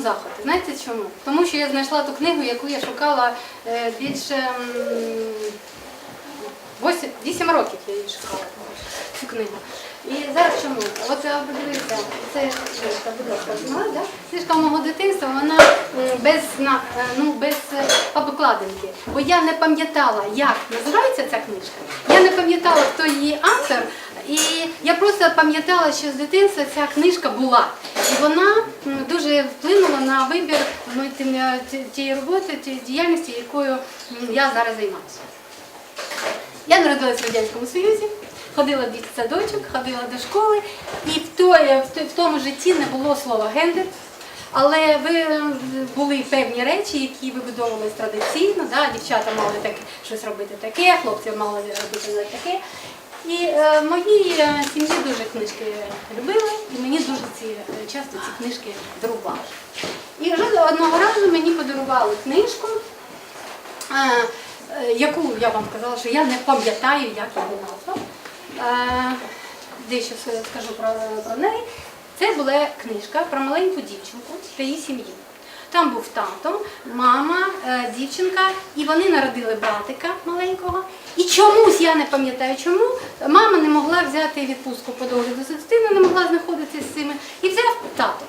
захваті. Знаєте чому? Тому що я знайшла ту книгу, яку я шукала е, більше м, 8, 8 років я її шукала, цю книгу. І зараз чому? От е, подивіться, це книжка, будь ласка, да? мого дитинства, вона без, е, ну, без е, обкладинки. Бо я не пам'ятала, як називається ця книжка. Я не пам'ятала, хто її автор. І я просто пам'ятала, що з дитинства ця книжка була. І вона дуже вплинула на вибір ну, е, ті- тієї роботи, тієї діяльності, якою я зараз займаюся. Я народилась в Радянському Союзі, ходила в дитсадочок, ходила до школи, і в, той, в, тому житті не було слова гендер. Але ви е, були певні речі, які вибудовувались традиційно. Да? Дівчата мали так, щось робити таке, хлопці мали робити таке. Е, моїй е, сім'ї дуже книжки любили, і мені дуже ці, е, часто ці книжки дарували. І вже одного разу мені подарували книжку, яку я вам сказала, що я не пам'ятаю, як її назва. Дещо скажу про, про неї. Це була книжка про маленьку дівчинку та її сім'ю. Там був тато, мама, е, дівчинка, і вони народили братика маленького. І чомусь я не пам'ятаю чому. Мама не могла взяти відпустку по догляду за дитиною, не могла знаходитися з цими, і взяв тато.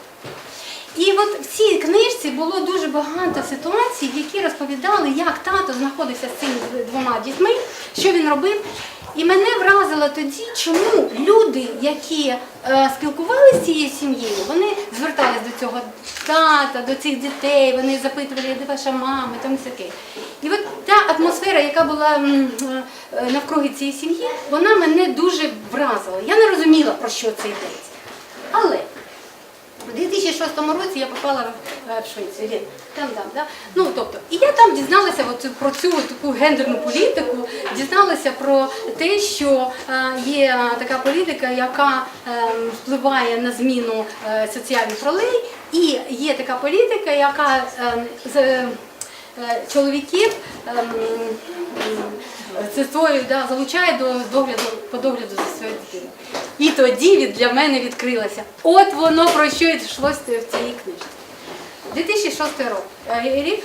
І от в цій книжці було дуже багато ситуацій, які розповідали, як тато знаходився з цими двома дітьми, що він робив. І мене вразило тоді, чому люди, які е, спілкувалися з цією сім'єю, вони звертались до цього тата, до цих дітей, вони запитували, де ваша мама, там таке. І от та атмосфера, яка була е, навкруги цієї сім'ї, вона мене дуже вразила. Я не розуміла, про що це йдеться. Але у 2006 році я попала в, е, Швецію. Там, там, да? Ну, тобто, і я там дізналася от про цю таку гендерну політику, дізналася про те, що е, є така політика, яка е, впливає на зміну е, соціальних ролей, і є така політика, яка е, з, е, чоловіків ем, ем, це свою, да, залучає до догляду, по догляду за своєю дитиною. І тоді від, для мене відкрилося. От воно про що йшлося в цій книжці. 2006 рок- е, рік